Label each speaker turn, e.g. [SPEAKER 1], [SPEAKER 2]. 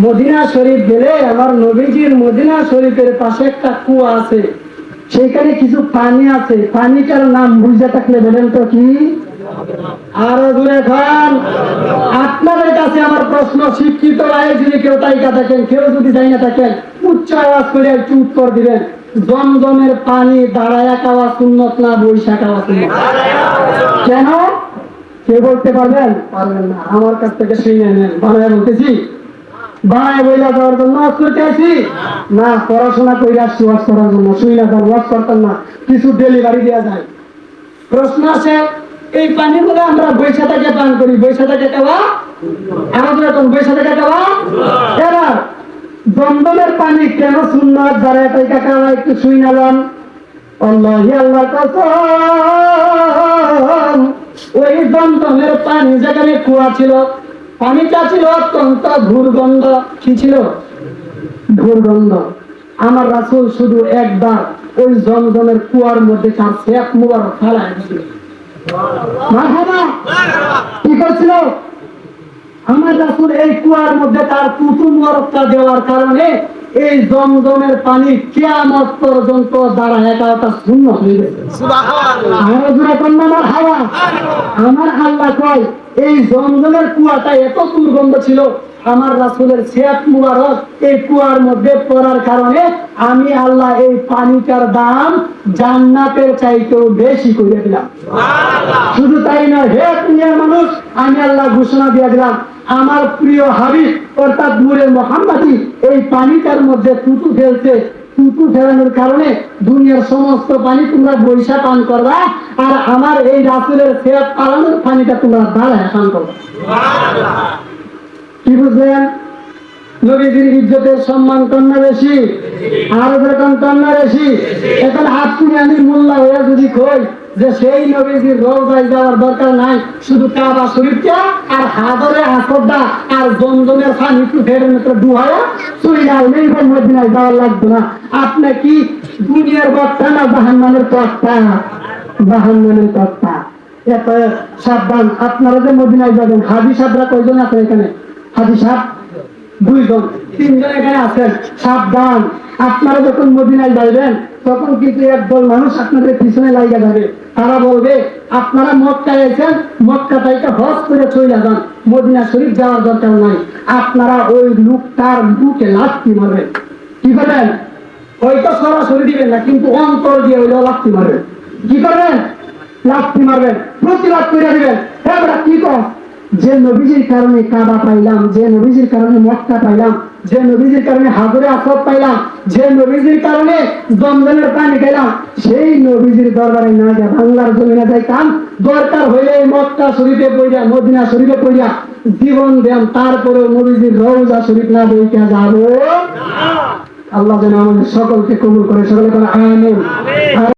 [SPEAKER 1] Medina শরীফ গেলে আমার নবীজির মদিনা শরীফের পাশে একটা কুয়া আছে। সেখানে কিছু পানি আছে। পানিটার নাম বুঝতে থাকলে বলেন তো কি? আরও দূরে খান। আপনাদের কাছে আমার প্রশ্ন, শিক্ষিত রায় যদি কেউ তাইকা থাকেন কেউ যদি না থাকেন, উচ্চ আওয়াজ করে একটু উত্তর দিবেন। জমজমের পানি দাঁড়ায়া খাওয়া সুন্নত না বৈশা খাওয়া সুন্নত কেন? কে বলতে পারবেন? পারবেন না। আমার কাছ থেকে শুনে নেন। বলতেছি? বানায় বইলা জন্য না, পড়াশোনা করে আসছি ওয়াজ করার জন্য না ওয়াজ করতাম না, কিছু ডেলিভারি দেওয়া যায়। প্রশ্ন আছে, এই আমরা বৈশা থেকে পান করি, বৈশা থেকে আমাদের এখন বৈশা থেকে এবার দমদমের পানি কেন সুন্নাত যারা এটা খাওয়া একটু শুই নালাম আল্লাহি, আল্লাহ কসম, ওই দমদমের পানি যেখানে কুয়া ছিল পানিটা ছিল অত্যন্ত দুর্গন্ধ কি ছিল? দুর্গন্ধ আমার রাসুল শুধু একবার ওই জমজমের কুয়ার মধ্যে তার শেখ মুবারক ফেলায় কি করছিল? আমার রাসুল এই কুয়ার মধ্যে তার মুবারকটা দেওয়ার কারণে এই জমজমের পানি কিয়ামত পর্যন্ত একটা শূন্য হয়ে গেছে আমার হাওয়া? আমার আল্লাহ কয় এই জমজমের কুয়াটা এত দুর্গন্ধ ছিল আমার রাসূলের মুবারক এই কুয়ার মধ্যে পড়ার কারণে আমি আল্লাহ এই পানিটার দাম জান্নাতের চাইতেও বেশি করে দিলাম। শুধু তাই না হে দুনিয়ার মানুষ আমি আল্লাহ ঘোষণা দিয়ে দিলাম আমার প্রিয় হাবিব, অর্থাৎ নূরে মোহাম্মদী, এই পানিটার মধ্যে তুতু ফেলছে। তুতু ফেলানোর কারণে দুনিয়ার সমস্ত পানি তোমরা বৈশা পান করবা, আর আমার এই রাসুলের ফেরত পালানোর পানিটা তোমরা দাঁড়ায় পান করবা। কি বুঝলেন? নবীজির ইজ্জতের সম্মান কন্যা বেশি? আর যখন কন্যা বেশি? এখন তুলে আমি মোল্লা হয়ে যদি কই যে সেই নবীজির রোজায় যাওয়ার দরকার নাই, শুধু কাবা শরীফটা আর হাদরে আসরদা আর জমজমের পানি একটু ফেরের মতো ডুহায়া চলে যাও মেয়েদের মদিনায় যাওয়ার লাগবে না। আপনি কি দুনিয়ার বক্তা না জাহান্নামের কর্তা? জাহান্নামের কর্তা। এত সাবধান, আপনারা যে মদিনায় যাবেন, হাজি সাহেবরা কয়জন আছে এখানে? হাজি সাহেব দুইজন তিনজন এখানে আছেন সাবধান। আপনারা যখন মদিনায় যাইবেন, তখন কিন্তু একদল মানুষ আপনাদের পিছনে লাইগা যাবে। তারা বলবে, আপনারা মক্কায় এসেছেন মক্কা থেকে হজ করে চলে যান। মদিনা শরীফ যাওয়ার দরকার নাই। আপনারা ওই লোকটার বুকে লাথি মারবেন। কি করবেন? হয়তো সরাসরি দিবেন না, কিন্তু অন্তর দিয়ে হইলেও লাথি মারবেন। কি করবেন? লাথি মারবেন। প্রতিবাদ করে দিবেন। এবার কি কর যে নবীজির কারণে কাবা পাইলাম যে নবীজির কারণে মক্কা পাইলাম যে নবীজির কারণে হাজরে আসদ পাইলাম যে নবীজির কারণে জমজমের পানি খাইলাম সেই নবীজির দরবারে না যা বাংলার জমিনে যাইতাম। দরকার হইলে মক্কা শরীফে পড়িয়া মদিনা শরীফে পড়িয়া জীবন দেন তারপরে নবীজির রওজা শরীফ না বইটা যাব। আল্লাহ যেন আমাদের সকলকে কবুল করে সকলে করে আমিন।